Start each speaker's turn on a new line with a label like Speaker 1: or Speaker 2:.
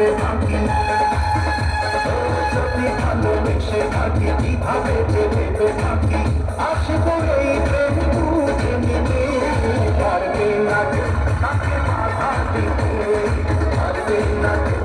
Speaker 1: ভেবে থাকি যদি ভালোবেসে থাকি, কীভাবে যে ভেবে থাকি? আসব এই প্রেম বুঝে নিবে পারবে না পারবে না